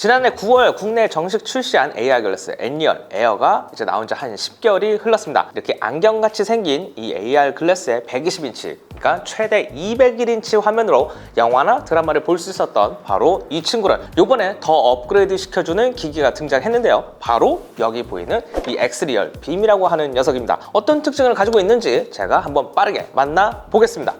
지난해 9월 국내 정식 출시한 AR 글래스 N리얼 에어가 이제 나온 지 한 10개월이 흘렀습니다. 이렇게 안경같이 생긴 이 AR 글래스의 120인치, 그러니까 최대 201인치 화면으로 영화나 드라마를 볼 수 있었던 바로 이 친구를 요번에 더 업그레이드 시켜주는 기기가 등장했는데요. 바로 여기 보이는 이 엑스리얼 빔이라고 하는 녀석입니다. 어떤 특징을 가지고 있는지 제가 한번 빠르게 만나 보겠습니다.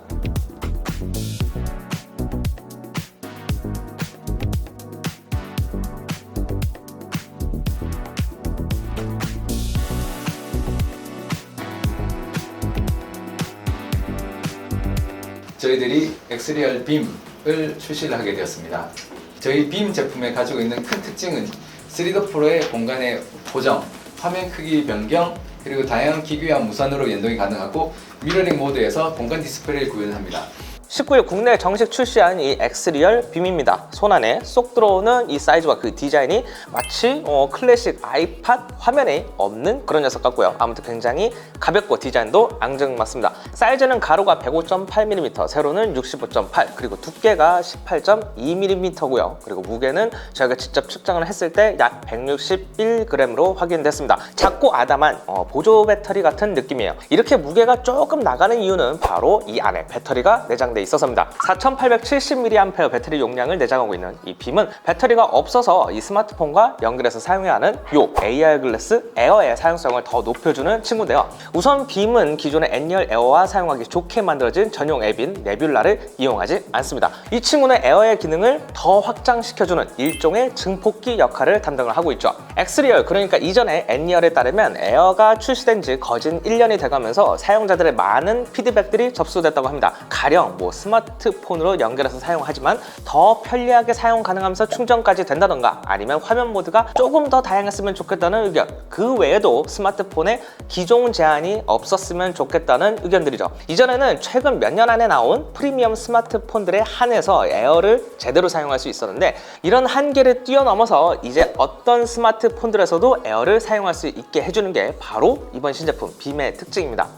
저희들이 엑스리얼 빔을 출시를 하게 되었습니다. 저희 빔 제품에 가지고 있는 큰 특징은 3D 프로의 공간의 보정, 화면 크기 변경, 그리고 다양한 기기와 무선으로 연동이 가능하고 미러링 모드에서 공간 디스플레이를 구현합니다. 19일 국내 정식 출시한 이 엑스리얼 빔입니다. 손 안에 쏙 들어오는 이 사이즈와 그 디자인이 마치 어, 클래식 아이팟 화면에 없는 그런 녀석 같고요. 아무튼 굉장히 가볍고 디자인도 앙증맞습니다. 사이즈는 가로가 105.8mm, 세로는 65.8, 그리고 두께가 18.2mm고요. 그리고 무게는 저희가 직접 측정을 했을 때 약 161g으로 확인됐습니다. 작고 아담한 어, 보조 배터리 같은 느낌이에요. 이렇게 무게가 조금 나가는 이유는 바로 이 안에 배터리가 내장 돼 있어서입니다. 4870mAh 배터리 용량을 내장하고 있는 이 빔은 배터리가 없어서 이 스마트폰과 연결해서 사용해야 하는 요 AR 글래스 에어의 사용성을 더 높여주는 친구인데요. 우선 빔은 기존의 N열 에어와 사용하기 좋게 만들어진 전용 앱인 네뷸라를 이용하지 않습니다. 이 친구는 에어의 기능을 더 확장시켜주는 일종의 증폭기 역할을 담당을 하고 있죠. 엑스리얼 그러니까 이전에 N열에 따르면 에어가 출시된 지 거진 1년이 돼가면서 사용자들의 많은 피드백들이 접수됐다고 합니다. 가령 뭐 스마트폰으로 연결해서 사용하지만 더 편리하게 사용 가능하면서 충전까지 된다던가 아니면 화면 모드가 조금 더 다양했으면 좋겠다는 의견. 그 외에도 스마트폰에 기종 제한이 없었으면 좋겠다는 의견들이죠. 이전에는 최근 몇 년 안에 나온 프리미엄 스마트폰들에 한해서 에어를 제대로 사용할 수 있었는데 이런 한계를 뛰어넘어서 이제 어떤 스마트폰들에서도 에어를 사용할 수 있게 해주는 게 바로 이번 신제품 빔의 특징입니다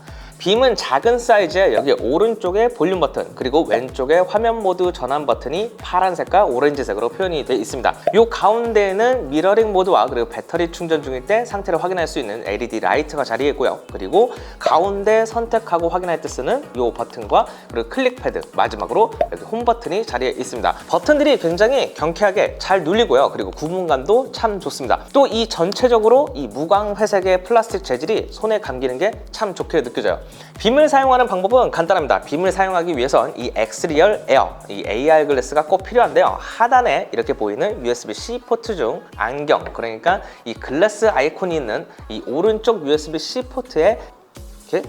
빔은 작은 사이즈에 여기 오른쪽에 볼륨 버튼 그리고 왼쪽에 화면 모드 전환 버튼이 파란색과 오렌지색으로 표현이 되어 있습니다. 이 가운데에는 미러링 모드와 그리고 배터리 충전 중일 때 상태를 확인할 수 있는 LED 라이트가 자리해 있고요. 그리고 가운데 선택하고 확인할 때 쓰는 이 버튼과 그리고 클릭 패드 마지막으로 여기 홈 버튼이 자리해 있습니다. 버튼들이 굉장히 경쾌하게 잘 눌리고요. 그리고 구분감도 참 좋습니다. 또 이 전체적으로 이 무광 회색의 플라스틱 재질이 손에 감기는 게 참 좋게 느껴져요. 빔을 사용하는 방법은 간단합니다. 빔을 사용하기 위해선 이 엑스리얼 에어, 이 AR 글래스가 꼭 필요한데요. 하단에 이렇게 보이는 USB-C 포트 중 안경, 그러니까 이 글래스 아이콘이 있는 이 오른쪽 USB-C 포트에 이렇게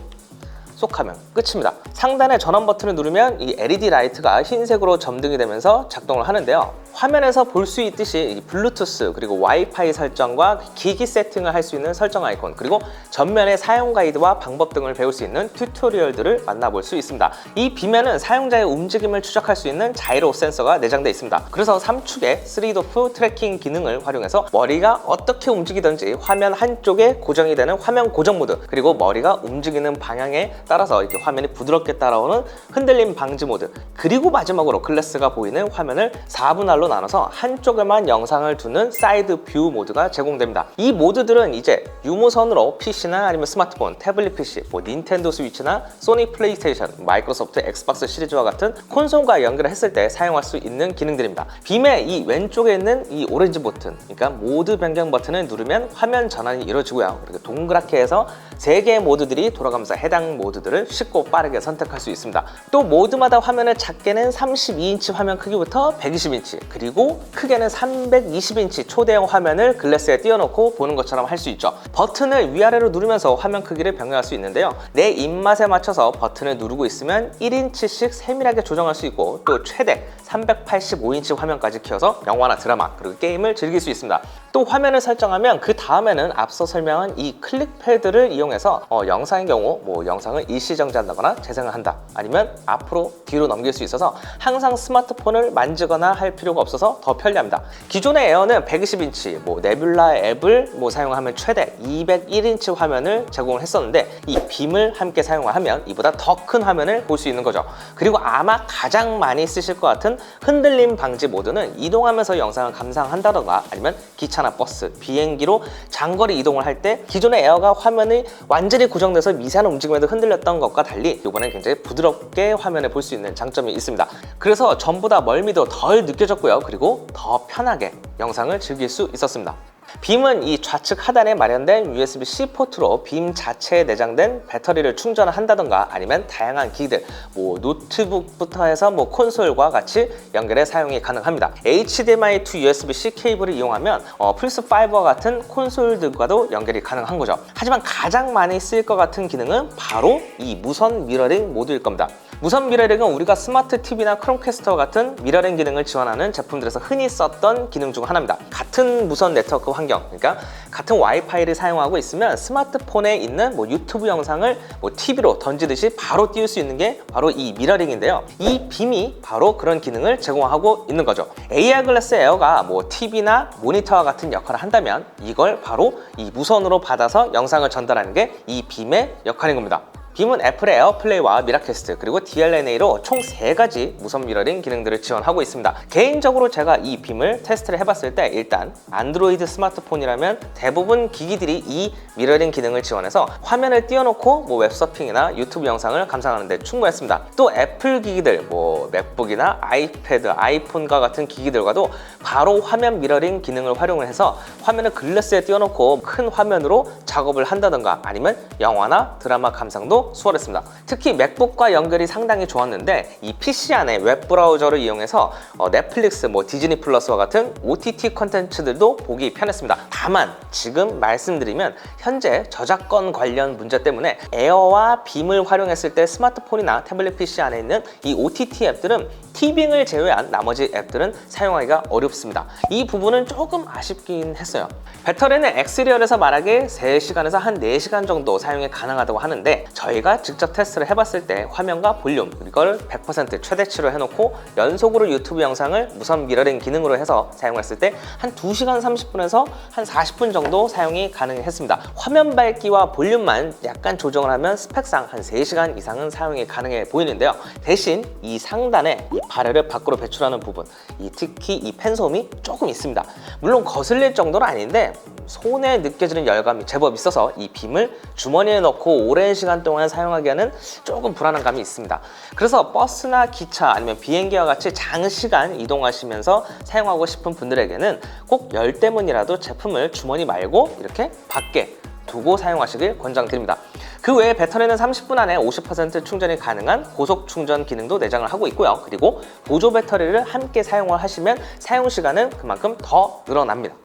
쏙 하면 끝입니다. 상단의 전원 버튼을 누르면 이 LED 라이트가 흰색으로 점등이 되면서 작동을 하는데요. 화면에서 볼 수 있듯이 이 블루투스 그리고 와이파이 설정과 기기 세팅을 할 수 있는 설정 아이콘 그리고 전면의 사용 가이드와 방법 등을 배울 수 있는 튜토리얼들을 만나볼 수 있습니다. 이 빔에는 사용자의 움직임을 추적할 수 있는 자이로 센서가 내장되어 있습니다. 그래서 3축의 3도프 트래킹 기능을 활용해서 머리가 어떻게 움직이든지 화면 한쪽에 고정이 되는 화면 고정 모드 그리고 머리가 움직이는 방향에 따라서 이렇게 화면이 부드럽게 따라오는 흔들림 방지 모드 그리고 마지막으로 글래스가 보이는 화면을 4분할로 나눠서 한쪽에만 영상을 두는 사이드 뷰 모드가 제공됩니다. 이 모드들은 이제 유무선으로 PC나 아니면 스마트폰, 태블릿 PC, 뭐 닌텐도 스위치나 소니 플레이스테이션, 마이크로소프트 엑스박스 시리즈와 같은 콘솔과 연결을 했을 때 사용할 수 있는 기능들입니다. 빔의 이 왼쪽에 있는 이 오렌지 버튼, 그러니까 모드 변경 버튼을 누르면 화면 전환이 이루어지고요. 그리고 동그랗게 해서 세 개의 모드들이 돌아가면서 해당 모드들을 쉽고 빠르게 선택할 수 있습니다. 또 모드마다 화면을 작게는 32인치 화면 크기부터 120인치, 그리고 크게는 320인치 초대형 화면을 글래스에 띄워놓고 보는 것처럼 할 수 있죠. 버튼을 위아래로 누르면서 화면 크기를 변경할 수 있는데요. 내 입맛에 맞춰서 버튼을 누르고 있으면 1인치씩 세밀하게 조정할 수 있고 또 최대 385인치 화면까지 키워서 영화나 드라마 그리고 게임을 즐길 수 있습니다. 또 화면을 설정하면 그 다음에는 앞서 설명한 이 클릭 패드를 이용해서 어, 영상의 경우 뭐 영상을 일시 정지한다거나 재생을 한다 아니면 앞으로 뒤로 넘길 수 있어서 항상 스마트폰을 만지거나 할 필요가 없어서 더 편리합니다. 기존의 에어는 120인치 뭐 네뷸라 앱을 뭐 사용하면 최대 201인치 화면을 제공을 했었는데 이 빔을 함께 사용을 하면 이보다 더 큰 화면을 볼 수 있는 거죠. 그리고 아마 가장 많이 쓰실 것 같은 흔들림 방지 모드는 이동하면서 영상을 감상한다던가 아니면 기차 나 버스, 비행기로 장거리 이동을 할 때 기존의 에어가 화면이 완전히 고정돼서 미세한 움직임에도 흔들렸던 것과 달리 이번엔 굉장히 부드럽게 화면을 볼 수 있는 장점이 있습니다. 그래서 전보다 멀미도 덜 느껴졌고요. 그리고 더 편하게 영상을 즐길 수 있었습니다. 빔은 이 좌측 하단에 마련된 USB-C 포트로 빔 자체에 내장된 배터리를 충전을 한다던가 아니면 다양한 기기들, 뭐 노트북부터 해서 뭐 콘솔과 같이 연결해 사용이 가능합니다. HDMI to USB-C 케이블을 이용하면 어, 플스5와 같은 콘솔들과도 연결이 가능한 거죠. 하지만 가장 많이 쓰일 것 같은 기능은 바로 이 무선 미러링 모드일 겁니다. 무선 미러링은 우리가 스마트 TV나 크롬캐스터 같은 미러링 기능을 지원하는 제품들에서 흔히 썼던 기능 중 하나입니다. 같은 무선 네트워크 환경, 그러니까 같은 와이파이를 사용하고 있으면 스마트폰에 있는 뭐 유튜브 영상을 뭐 TV로 던지듯이 바로 띄울 수 있는 게 바로 이 미러링인데요. 이 빔이 바로 그런 기능을 제공하고 있는 거죠. AR 글래스 에어가 뭐 TV나 모니터와 같은 역할을 한다면 이걸 바로 이 무선으로 받아서 영상을 전달하는 게 이 빔의 역할인 겁니다. 빔은 애플의 에어플레이와 미라캐스트 그리고 DLNA로 총 3가지 무선 미러링 기능들을 지원하고 있습니다. 개인적으로 제가 이 빔을 테스트를 해봤을 때 일단 안드로이드 스마트폰이라면 대부분 기기들이 이 미러링 기능을 지원해서 화면을 띄워놓고 뭐 웹서핑이나 유튜브 영상을 감상하는 데 충분했습니다. 또 애플 기기들 뭐 맥북이나 아이패드, 아이폰과 같은 기기들과도 바로 화면 미러링 기능을 활용을 해서 화면을 글래스에 띄워놓고 큰 화면으로 작업을 한다던가 아니면 영화나 드라마 감상도 수월했습니다. 특히 맥북과 연결이 상당히 좋았는데 이 PC 안에 웹 브라우저를 이용해서 어, 넷플릭스, 뭐 디즈니 플러스와 같은 OTT 컨텐츠들도 보기 편했습니다. 다만 지금 말씀드리면 현재 저작권 관련 문제 때문에 에어와 빔을 활용했을 때 스마트폰이나 태블릿 PC 안에 있는 이 OTT 앱들은 티빙을 제외한 나머지 앱들은 사용하기가 어렵습니다. 이 부분은 조금 아쉽긴 했어요. 배터리는 엑스리얼에서 말하기에 3시간에서 한 4시간 정도 사용이 가능하다고 하는데 저희가 직접 테스트를 해봤을 때 화면과 볼륨 이걸 100% 최대치로 해놓고 연속으로 유튜브 영상을 무선 미러링 기능으로 해서 사용했을 때 한 2시간 30분에서 한 40분 정도 사용이 가능했습니다. 화면 밝기와 볼륨만 약간 조정을 하면 스펙상 한 3시간 이상은 사용이 가능해 보이는데요. 대신 이 상단에 이 발열을 밖으로 배출하는 부분, 이 특히 이 팬소음이 조금 있습니다. 물론 거슬릴 정도는 아닌데 손에 느껴지는 열감이 제법 있어서 이 빔을 주머니에 넣고 오랜 시간 동안 사용하기에는 조금 불안한 감이 있습니다. 그래서 버스나 기차 아니면 비행기와 같이 장시간 이동하시면서 사용하고 싶은 분들에게는 꼭 열 때문이라도 제품을 주머니 말고 이렇게 밖에 두고 사용하시길 권장드립니다. 그 외에 배터리는 30분 안에 50% 충전이 가능한 고속 충전 기능도 내장을 하고 있고요. 그리고 보조 배터리를 함께 사용을 하시면 사용 시간은 그만큼 더 늘어납니다.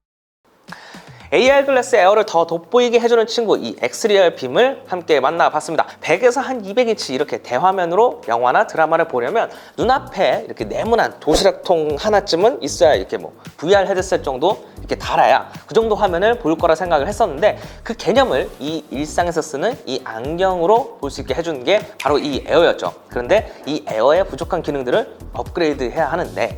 AR 글래스 에어를 더 돋보이게 해주는 친구 이 엑스리얼 빔을 함께 만나봤습니다. 100에서 한 200인치 이렇게 대화면으로 영화나 드라마를 보려면 눈앞에 이렇게 네모난 도시락통 하나쯤은 있어야 이렇게 뭐 VR 헤드셋 정도 이렇게 달아야 그 정도 화면을 볼 거라 생각을 했었는데 그 개념을 이 일상에서 쓰는 이 안경으로 볼 수 있게 해주는 게 바로 이 에어였죠. 그런데 이 에어의 부족한 기능들을 업그레이드 해야 하는데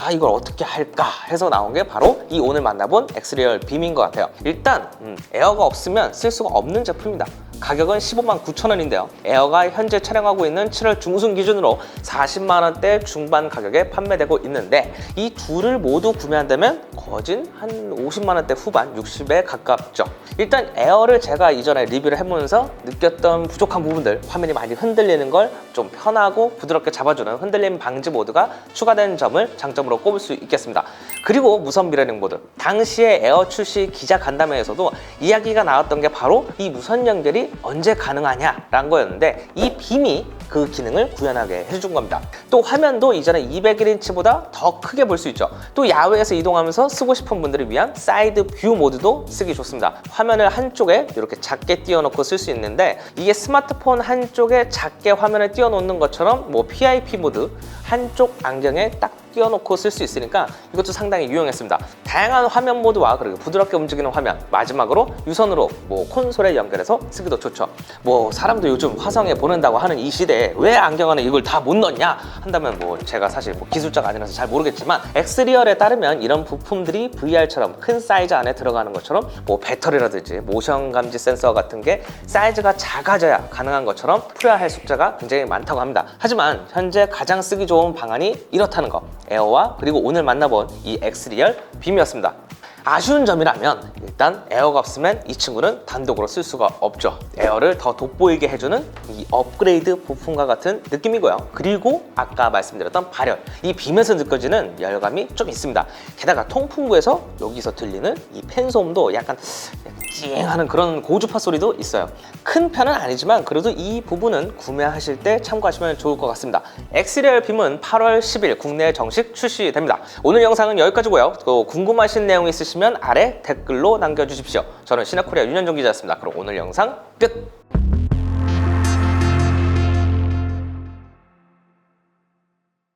아 이걸 어떻게 할까 해서 나온 게 바로 이 오늘 만나본 엑스리얼 빔인 것 같아요. 일단 음, 에어가 없으면 쓸 수가 없는 제품입니다. 가격은 15만 9천 원인데요. 에어가 현재 촬영하고 있는 7월 중순 기준으로 40만 원대 중반 가격에 판매되고 있는데 이 둘을 모두 구매한다면 거진 한 50만 원대 후반 60에 가깝죠. 일단 에어를 제가 이전에 리뷰를 해보면서 느꼈던 부족한 부분들 화면이 많이 흔들리는 걸 좀 편하고 부드럽게 잡아주는 흔들림 방지 모드가 추가된 점을 장점으로 꼽을 수 있겠습니다. 그리고 무선 미러링 모드 당시에 에어 출시 기자 간담회에서도 이야기가 나왔던 게 바로 이 무선 연결이 언제 가능하냐라는 거였는데 이 빔이 그 기능을 구현하게 해준 겁니다. 또 화면도 이전에 201인치보다 더 크게 볼 수 있죠. 또 야외에서 이동하면서 쓰고 싶은 분들을 위한 사이드 뷰 모드도 쓰기 좋습니다. 화면을 한쪽에 이렇게 작게 띄워놓고 쓸 수 있는데 이게 스마트폰 한쪽에 작게 화면을 띄워놓는 것처럼 뭐 PIP 모드 한쪽 안경에 딱 끼워놓고 쓸 수 있으니까 이것도 상당히 유용했습니다. 다양한 화면 모드와 그리고 부드럽게 움직이는 화면, 마지막으로 유선으로 뭐 콘솔에 연결해서 쓰기도 좋죠. 뭐 사람도 요즘 화성에 보낸다고 하는 이 시대에 왜 안경 안에 이걸 다 못 넣냐 한다면 뭐 제가 사실 뭐 기술자가 아니라서 잘 모르겠지만 엑스리얼에 따르면 이런 부품들이 VR처럼 큰 사이즈 안에 들어가는 것처럼 뭐 배터리라든지 모션 감지 센서 같은 게 사이즈가 작아져야 가능한 것처럼 풀어야 할 숙제가 굉장히 많다고 합니다. 하지만 현재 가장 쓰기 좋은 방안이 이렇다는 거 에어와 그리고 오늘 만나본 이 엑스리얼 빔이었습니다. 아쉬운 점이라면 일단 에어가 없으면 이 친구는 단독으로 쓸 수가 없죠. 에어를 더 돋보이게 해주는 이 업그레이드 부품과 같은 느낌이고요. 그리고 아까 말씀드렸던 발열, 이 빔에서 느껴지는 열감이 좀 있습니다. 게다가 통풍구에서 여기서 들리는 이 팬 소음도 약간 찡하는 그런 고주파 소리도 있어요. 큰 편은 아니지만 그래도 이 부분은 구매하실 때 참고하시면 좋을 것 같습니다. 엑스리얼 빔은 8월 10일 국내에 정식 출시됩니다. 오늘 영상은 여기까지고요. 또 궁금하신 내용 있으시면 아래 댓글로 남겨주십시오. 저는 신화코리아 윤현종 기자였습니다. 그럼 오늘 영상 끝!